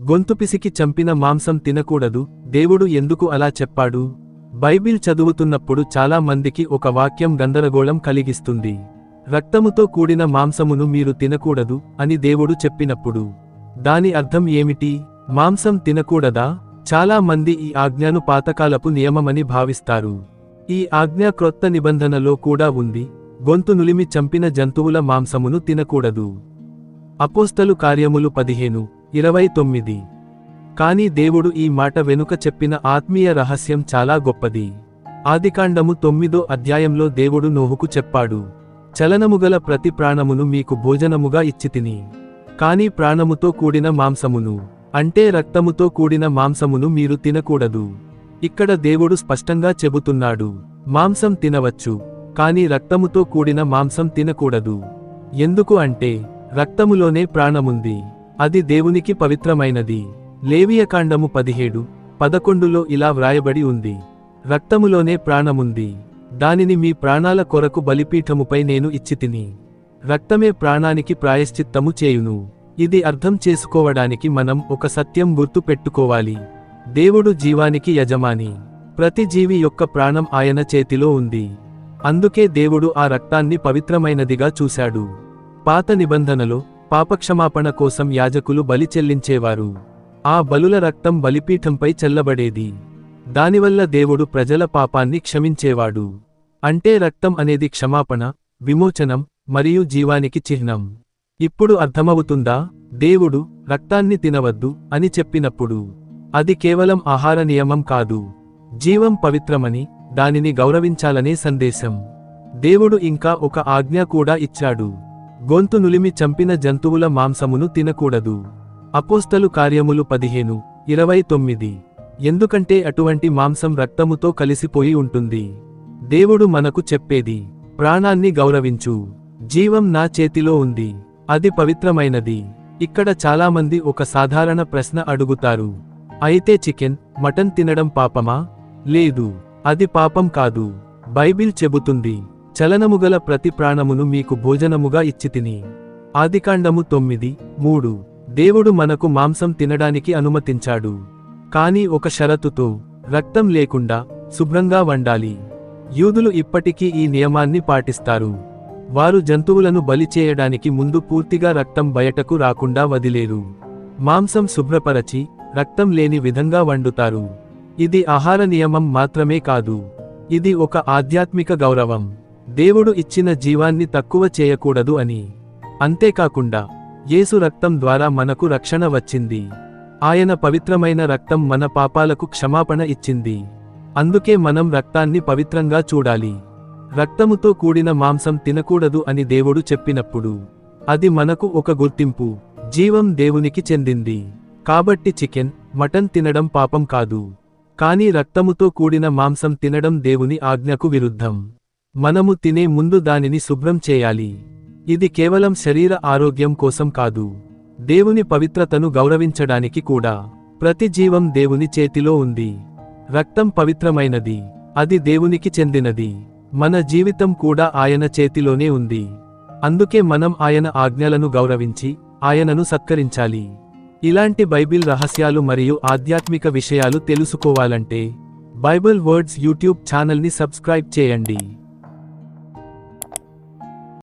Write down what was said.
గొంతు పిసికి చంపిన మాంసం తినకూడదు దేవుడు ఎందుకు అలా చెప్పాడు? బైబిల్ చదువుతున్నప్పుడు చాలా మందికి ఒక వాక్యం గందరగోళం కలిగిస్తుంది. రక్తముతో కూడిన మాంసమును మీరు తినకూడదు అని దేవుడు చెప్పినప్పుడు. దాని అర్థం ఏమిటి? మాంసం తినకూడదా? చాలా మంది ఈ ఆజ్ఞను పాతకాలపు నియమమని భావిస్తారు. ఈ ఆజ్ఞ క్రొత్త నిబంధనలో కూడా ఉంది. గొంతు నులిమి చంపిన జంతువుల మాంసమును తినకూడదు. అపోస్తలు కార్యములు పదిహేను ఇరవై తొమ్మిది. కాని దేవుడు ఈ మాట వెనుక చెప్పిన ఆత్మీయ రహస్యం చాలా గొప్పది. ఆదికాండము తొమ్మిదో అధ్యాయంలో దేవుడు నోహుకు చెప్పాడు చలనముగల ప్రతి ప్రాణమును మీకు భోజనముగా ఇచ్చితిని. కాని ప్రాణముతో కూడిన మాంసమును అంటే రక్తముతో కూడిన మాంసమును మీరు తినకూడదు. ఇక్కడ దేవుడు స్పష్టంగా చెబుతున్నాడు మాంసం తినవచ్చు కాని రక్తముతో కూడిన మాంసం తినకూడదు. ఎందుకు అంటే రక్తములోనే ప్రాణముంది. అది దేవునికి పవిత్రమైనది. లేవియకాండము పదిహేడు పదకొండులో ఇలా వ్రాయబడి ఉంది. రక్తములోనే ప్రాణముంది. దానిని మీ ప్రాణాల కొరకు బలిపీఠముపై నేను ఇచ్చితిని రక్తమే ప్రాణానికి ప్రాయశ్చిత్తము చేయును. ఇది అర్థం చేసుకోవడానికి మనం ఒక సత్యం గుర్తు పెట్టుకోవాలి. దేవుడు జీవానికి యజమాని. ప్రతి జీవి యొక్క ప్రాణం ఆయన చేతిలో ఉంది. అందుకే దేవుడు ఆ రక్తాన్ని పవిత్రమైనదిగా చూశాడు. పాత నిబంధనలో పాపక్షమాపణ కోసం యాజకులు బలి చెల్లించేవారు. ఆ బలుల రక్తం బలిపీఠంపై చెల్లబడేది. దానివల్ల దేవుడు ప్రజల పాపాన్ని క్షమించేవాడు. అంటే రక్తం అనేది క్షమాపణ విమోచనం మరియు జీవానికి చిహ్నం. ఇప్పుడు అర్థమవుతుందా? దేవుడు రక్తాన్ని తినవద్దు అని చెప్పినప్పుడు. అది కేవలం ఆహార నియమం కాదు. జీవం పవిత్రమని దానిని గౌరవించాలనే సందేశం. దేవుడు ఇంకా ఒక ఆజ్ఞ కూడా ఇచ్చాడు. గొంతు నులిమి చంపిన జంతువుల మాంసమును తినకూడదు. అపోస్తలు కార్యములు పదిహేను ఇరవై తొమ్మిది. ఎందుకంటే అటువంటి మాంసం రక్తముతో కలిసిపోయి ఉంటుంది. దేవుడు మనకు చెప్పేది ప్రాణాన్ని గౌరవించు. జీవం నా చేతిలో ఉంది. అది పవిత్రమైనది. ఇక్కడ చాలామంది ఒక సాధారణ ప్రశ్న అడుగుతారు. అయితే చికెన్ మటన్ తినడం పాపమా? లేదు. అది పాపం కాదు. బైబిల్ చెబుతుంది. చలనముగల ప్రతి ప్రాణమును మీకు భోజనముగా ఇచ్చితిని. ఆదికాండము తొమ్మిది మూడు. దేవుడు మనకు మాంసం తినడానికి అనుమతించాడు. కాని ఒక షరతుతో రక్తం లేకుండా శుభ్రంగా వండాలి. యూదులు ఇప్పటికీ ఈ నియమాన్ని పాటిస్తారు. వారు జంతువులను బలి చేయడానికి ముందు పూర్తిగా రక్తం బయటకు రాకుండా వదిలేరు. మాంసం శుభ్రపరచి రక్తం లేని విధంగా వండుతారు. ఇది ఆహార నియమం మాత్రమే కాదు. ఇది ఒక ఆధ్యాత్మిక గౌరవం. దేవుడు ఇచ్చిన జీవాన్ని తక్కువ చేయకూడదు అని. అంతేకాకుండా యేసు రక్తం ద్వారా మనకు రక్షణ వచ్చింది. ఆయన పవిత్రమైన రక్తం మన పాపాలకు క్షమాపణ ఇచ్చింది. అందుకే మనం రక్తాన్ని పవిత్రంగా చూడాలి. రక్తముతో కూడిన మాంసం తినకూడదు అని దేవుడు చెప్పినప్పుడు అది మనకు ఒక గుర్తింపు. జీవం దేవునికి చెందింది. కాబట్టి చికెన్ మటన్ తినడం పాపం కాదు. కానీ రక్తముతో కూడిన మాంసం తినడం దేవుని ఆజ్ఞకు విరుద్ధం. మనము తినే ముందు దానిని శుభ్రం చేయాలి. ఇది కేవలం శరీర ఆరోగ్యం కోసం కాదు. దేవుని పవిత్రతను గౌరవించడానికి కూడా. ప్రతి జీవం దేవుని చేతిలో ఉంది. రక్తం పవిత్రమైనది. అది దేవునికి చెందినది. మన జీవితం కూడా ఆయన చేతిలోనే ఉంది. అందుకే మనం ఆయన ఆజ్ఞలను గౌరవించి ఆయనను సత్కరించాలి. ఇలాంటి బైబిల్ రహస్యాలు మరియు ఆధ్యాత్మిక విషయాలు తెలుసుకోవాలంటే బైబిల్ వర్డ్స్ యూట్యూబ్ ఛానల్ని సబ్స్క్రైబ్ చేయండి.